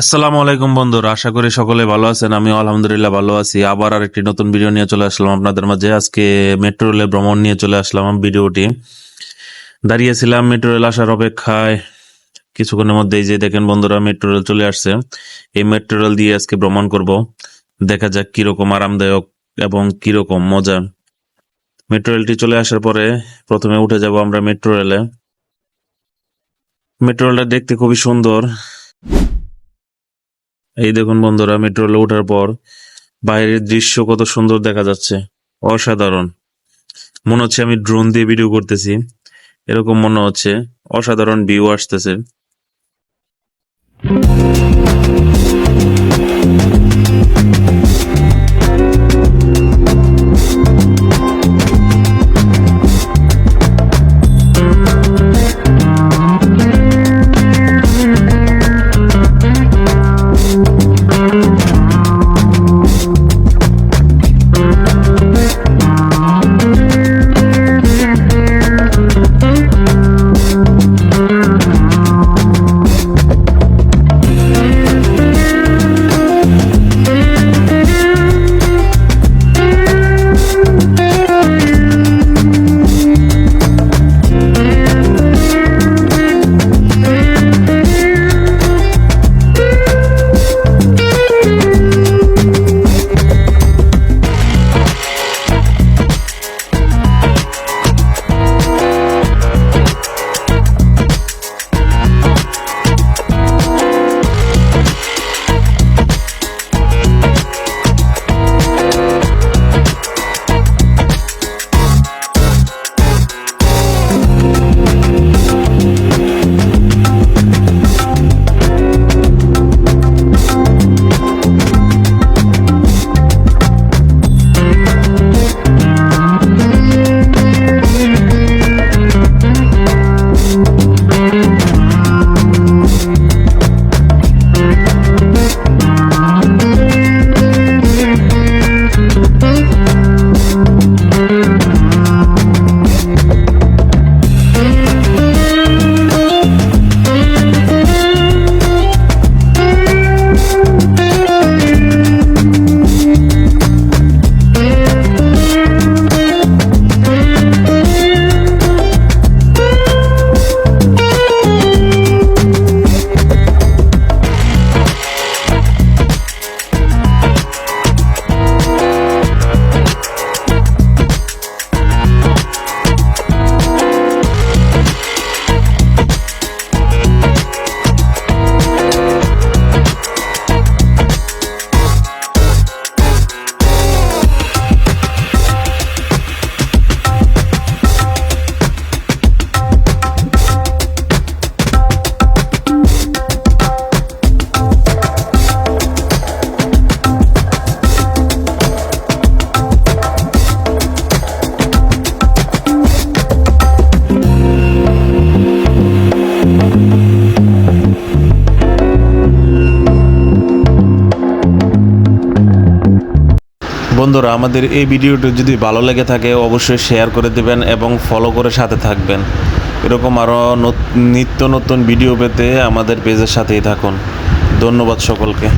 আসসালামু আলাইকুম বন্ধুরা, আশা করি সকলে ভালো আছেন আমি আলহামদুলিল্লাহ ভালো আছি। আবার আর একটি নতুন ভিডিও নিয়ে চলে আসলাম আপনাদের মাঝে। আজকে মেট্রো রেলে ভ্রমণ নিয়ে চলে আসলাম ভিডিওটি। দাঁড়িয়েছিলাম মেট্রো রেল আসার অপেক্ষায়। কিছুক্ষণের মধ্যে এই যে দেখেন বন্ধুরা, মেট্রো রেল চলে আসছে। এই মেট্রো রেল দিয়ে আজকে ভ্রমণ করব। দেখা যাক কীরকম আরামদায়ক এবং কীরকম মজা। মেট্রো রেলটি চলে আসার পরে প্রথমে উঠে যাব আমরা মেট্রো রেলে। মেট্রো রেলটা দেখতে খুবই সুন্দর। এই দেখুন বন্ধুরা মেট্রোলে ওঠার পর বাইরের দৃশ্য কত সুন্দর দেখা যাচ্ছে। অসাধারণ। মনে হচ্ছে আমি ড্রোন দিয়ে ভিডিও করতেছি। এরকম মনে হচ্ছে। অসাধারণ ভিউ আসতেছে। বন্ধুরা, আমাদের এই ভিডিওটি যদি ভালো লেগে থাকে, অবশ্যই শেয়ার করে দেবেন এবং ফলো করে সাথে থাকবেন। এরকম আরও নিত্য নতুন ভিডিও পেতে আমাদের পেজের সাথেই থাকুন। ধন্যবাদ সকলকে।